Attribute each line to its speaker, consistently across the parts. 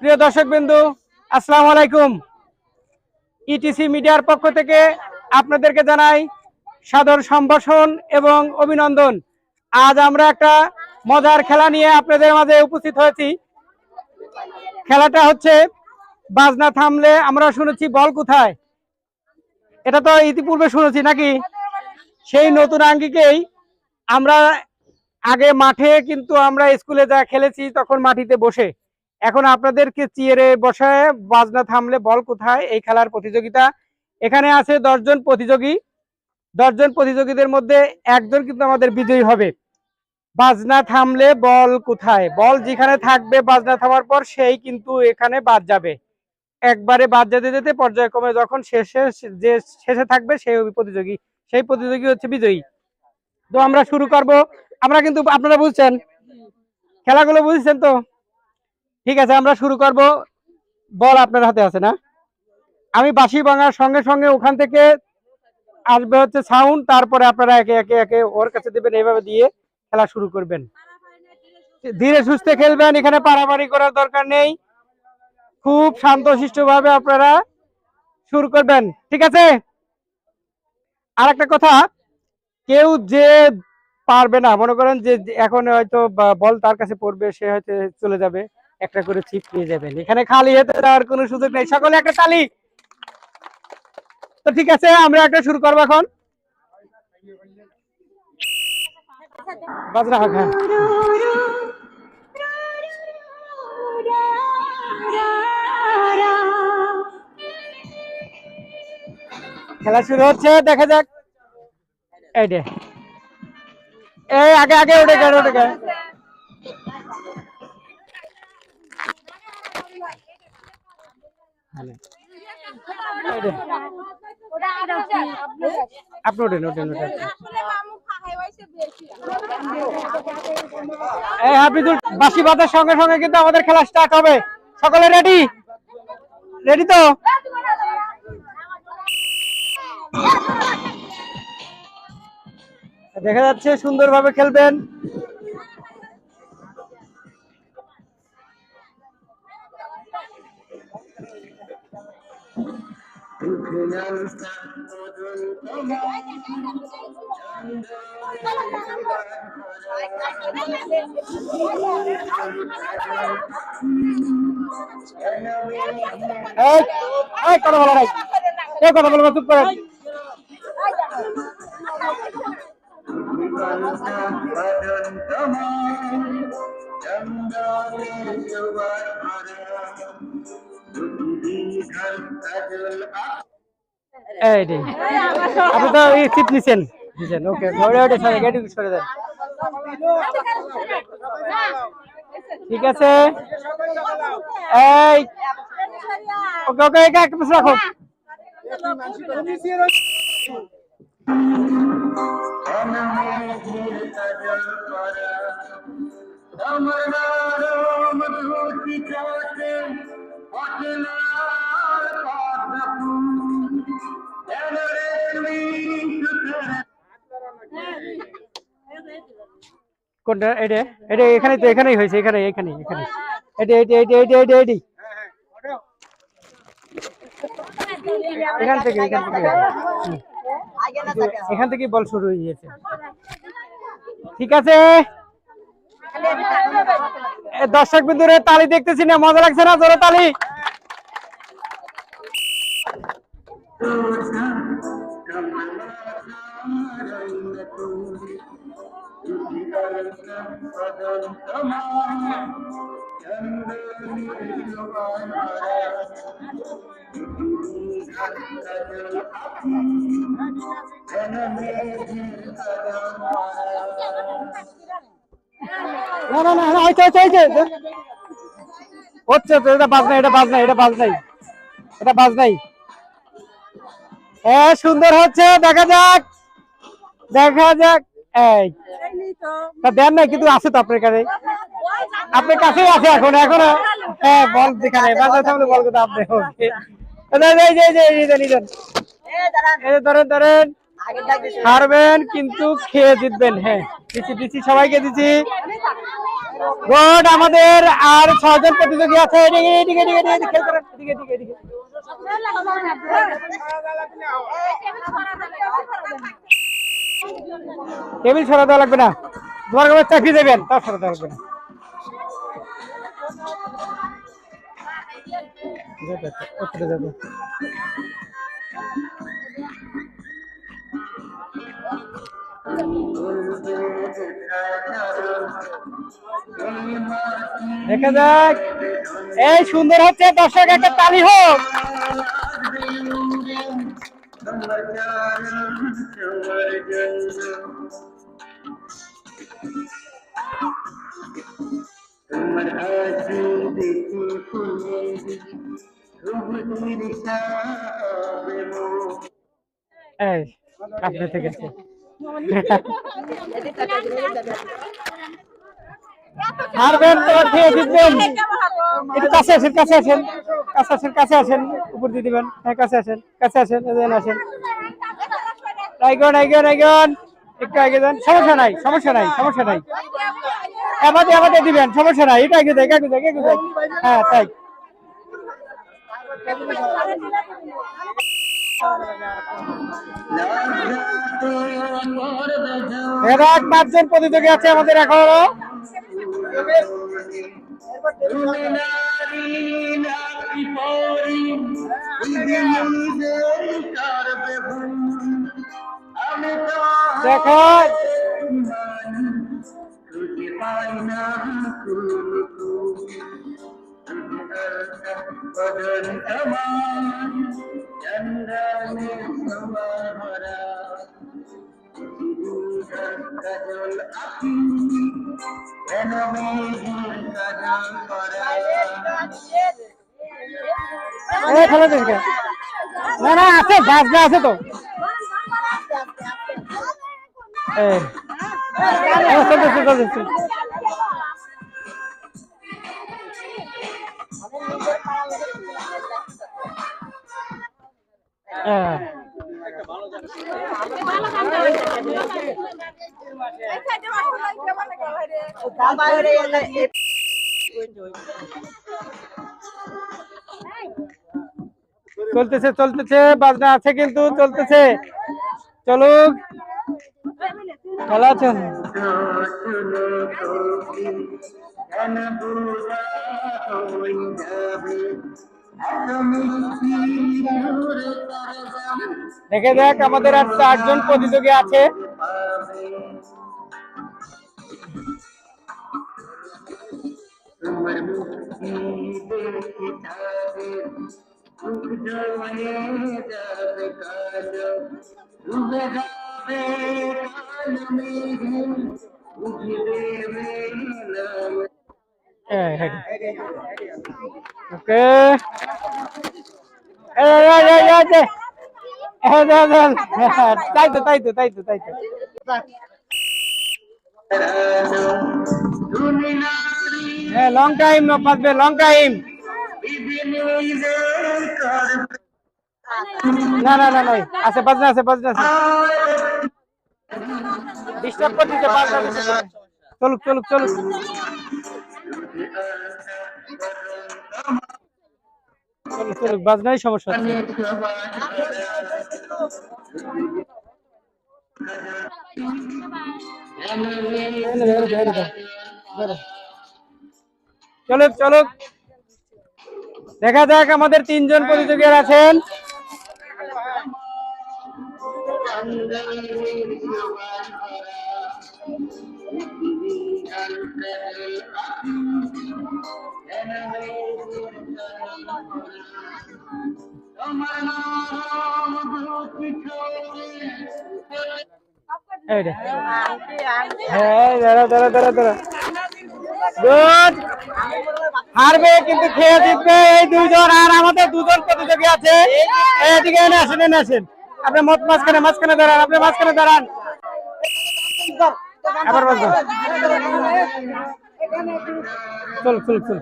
Speaker 1: প্রিয় দর্শক বিন্দু আসসালামু আলাইকুম। ইটিসি মিডিয়ার পক্ষ থেকে আপনাদেরকে জানাই সাদর সম্ভাষণ এবং অভিনন্দন। আজ আমরা একটা মজার খেলা নিয়ে আপনাদের মাঝে উপস্থিত হয়েছি। খেলাটা হচ্ছে বাজনা থামলে আমরা শুনেছি বল কোথায়? এটা তো ইতিপূর্বে শুনেছি নাকি? সেই নতুন আঙ্গিকেই আমরা আগে মাঠে কিন্তু আমরা স্কুলে যা খেলেছি তখন মাটিতে বসে। এখন আপনাদেরকে চিয়ারে বসায় বাজনা থামলে বল কোথায়? এই খেলার প্রতিযোগিতা। এখানে আছে দশজন প্রতিযোগী। দশজন প্রতিযোগীদের মধ্যে একজন কিন্তু আমাদের বিজয়ী হবে। বাজনা থামলে বল কোথায়? বল যেখানে থাকবে বাজনা থামার পর সেই কিন্তু এখানে বাদ যাবে। একবারে বাদ যেতে যেতে পর্যায়ক্রমে যখন শেষে যে শেষে থাকবে সেই প্রতিযোগী। সেই প্রতিযোগী হচ্ছে বিজয়ী। তো আমরা শুরু করব। আমরা কিন্তু আপনারা বুঝছেন? খেলাগুলো বুঝছেন তো? ঠিক আছে, আমরা শুরু করব। বল আপনার হাতে আছে না? আমি বাঁশি ভাঙার সঙ্গে সঙ্গে ওখান থেকে আসবে হচ্ছে সাউন্ড তারপরে আপনারা একে একে একে ওর কাছে দেবেন, এইভাবে দিয়ে খেলা শুরু করবেন। ধীরে সুস্থে খেলবেন, এখানে পারাপারি করার দরকার নেই। খুব শান্তশিষ্ট ভাবে আপনারা শুরু করবেন, ঠিক আছে? আর একটা কথা, কেউ যে পারবে না, মনে করেন যে এখন হয়তো বল তার কাছে পড়বে, সে হয়তো চলে যাবে। একটা করে চিপ পেয়ে যাবেন। এখানে খালি হাতে দেওয়ার কোনো সুযোগ নেই। সকলে একটা তালি। তো ঠিক আছে, আমরা একটা শুরু করব এখন। হ্যাঁ। খেলা শুরু হচ্ছে, দেখা যাক। এই আগে আগে উঠে গেল উঠে গেল এই যে, এই হাফিজুল, বাসি সঙ্গে সঙ্গে কিন্তু আমাদের খেলা স্টার্ট হবে। সকলে রেডি রেডি তো? দেখা যাচ্ছে সুন্দরভাবে খেলবেন। এই এই কথা বলা নাই এই কথা বলব চুপ করেন এই রে। আপনি তো এই চিপ নিছেন। নিছেন ওকে ওটা ওটা সরে গেটু সরে দেন। ঠিক আছে। এই। ওকে ওকে, একা একটা পাশে রাখো। কোনটা? এটা? এটা এখানে তো এখানেই হয়েছে, এখানে এখানে এখানে। এটা এখান থেকে এখান থেকে। এখান থেকে বল শুরু হয়ে গিয়েছে ঠিক আছে? দর্শক বিন্দুরে তালি দেখতেছি না, মজা লাগছে না? জোরে তালি। না না না না হয়েছে হয়েছে হচ্ছে তো এটা বাজ নাই এটা বাজ নাই এটা বাজ নাই এটা বাজ নাই হ্যাঁ সুন্দর হচ্ছে দেখা যাক দেখা যাক এই তা দেন নাই কিন্তু আছে তো আপনার কাছে আপনার কাছেই আছে এখন এখনও? হ্যাঁ বল যেখানে বাজার সামনে বল কোথাও আপনি? ধরেন ধরেন।
Speaker 2: হারবেন কিন্তু খেয়ে জিতবেন হ্যাঁ। দিচ্ছি দিচ্ছি সবাইকে দিচ্ছি গুড আমাদের আর ছজন প্রতিযোগী আছে। এদিকে এদিকে এদিকে এদিকে খেল করেন। এদিকে এদিকে এদিকে। টেবিল সরা দেওয়া লাগবে না। তোমার চাকরি দেবেন তার সরা দেওয়া লাগবে না। ওপরে যাবে। দেখা যাক। এই সুন্দর হচ্ছে দর্শক একটা তালি হোক। এই আপনি থেকে হারবেন খেয়ে জিতবেন। একটু কাছে আসেন কাছে আসেন কাছে আসেন কাছে আসেন, উপর দিয়ে দিবেন। হ্যাঁ কাছে আসেন কাছে আসেন এদিকে আসেন। আইগন আইগন আইগন একটু আগে দেন, সমস্যা নাই সমস্যা নাই সমস্যা নাই। আমাদের আমাদের দিবেন, সমস্যা নাই। এটা আগে দেখ। হ্যাঁ তাই। এরা পাঁচজন প্রতিযোগী আছে আমাদের এখনও। দেখো। ফেলে না না আছে বাজনা আছে তো। এই। চলতেছে চলতেছে চলতেছে চলতেছে বাজনা আছে কিন্তু চলতেছে। চলুক। ভালো আছেন? দেখে দেখ আমাদের আর চারজন প্রতিযোগী আছে। ওকে তাই তো তাই তো তাই তো তাই তো হ্যাঁ লং টাইম পাতবে লং টাইম না না না নাই আছে বাজনা আছে বাজনা আছে ডিস্টার্ব করতেছে বাজনা চলুক চলুক চলুক। চলুক চলুক বাজনাই সমস্যা। চলুক চলুক দেখা যাক আমাদের তিনজন প্রতিযোগী আছেন। হ্যাঁ দাঁড়া দাঁড়া দাঁড়া দাঁড়া। গুড। হারবে, কিন্তু খেয়ে জিতবে এই দুইজন, আর আমাদের দুজন প্রতিযোগী আছে। এদিকে এনে আসেন এনে আসেন। আপনি মত মাঝখানে মাঝখানে দাঁড়ান, আপনি মাঝখানে দাঁড়ান। আবার চল চল চল।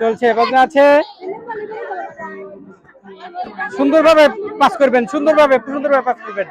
Speaker 2: চলছে, বাজনা আছে।
Speaker 1: সুন্দরভাবে পাস করবেন সুন্দরভাবে সুন্দরভাবে পাস করবেন।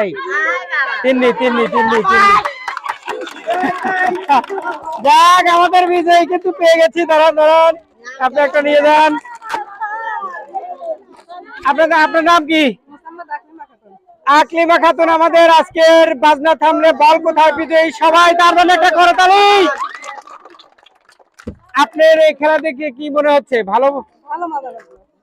Speaker 1: এই তিন্নি তিন্নি তিন্নি তিন্নি যাক আমাদের বিজয় কিন্তু পেয়ে গেছি। দাঁড়ান দাঁড়ান। আপনি একটা নিয়ে যান। আপনার আপনার নাম কি? আকলিমা খাতুন আমাদের আজকের বাজনা থামলে বল কোথায়? বিজয়ী সবাই তার একটা করতালি আপনার এই খেলা দেখে কি মনে হচ্ছে? ভালো?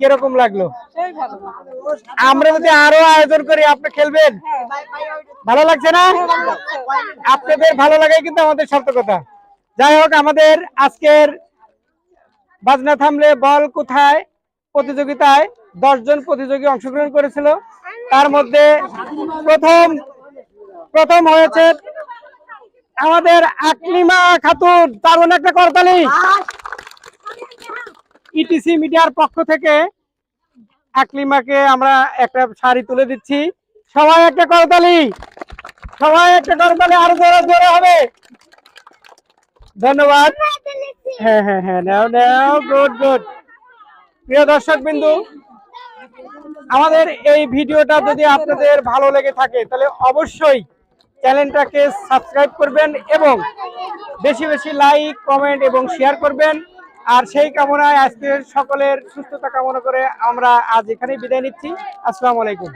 Speaker 1: কীরকম লাগল? আমরা যদি আরও আয়োজন করি আপনি খেলবেন? ভালো লাগছে না? আপনাদের ভালো লাগাই কিন্তু আমাদের সার্থকতা। যাই হোক আমাদের আজকের বাজনা থামলে বল কোথায়? প্রতিযোগিতায় দশজন প্রতিযোগী অংশগ্রহণ করেছিল। তার মধ্যে প্রথম প্রথম হয়েছে আমাদের আকলিমা খাতুন অনেক একটা করতালি। ইটিসি মিডিয়ার পক্ষ থেকে আকলিমাকে আমরা একটা শাড়ি তুলে দিচ্ছি। সবাই একটা করতালি। সবাই একটা করতালি, আরও জোরে জোরে হবে। ধন্যবাদ। হ্যাঁ হ্যাঁ হ্যাঁ নাও নাও গুড গুড প্রিয় দর্শক বিন্দু আমাদের এই ভিডিওটা যদি আপনাদের ভালো লেগে থাকে, তাহলে অবশ্যই চ্যানেলটাকে সাবস্ক্রাইব করবেন এবং বেশি বেশি লাইক, কমেন্ট এবং শেয়ার করবেন। আর সেই কামনায় আজকের সকলের সুস্থতা কামনা করে আমরা আজ এখানেই বিদায় নিচ্ছি। আসসালামু আলাইকুম।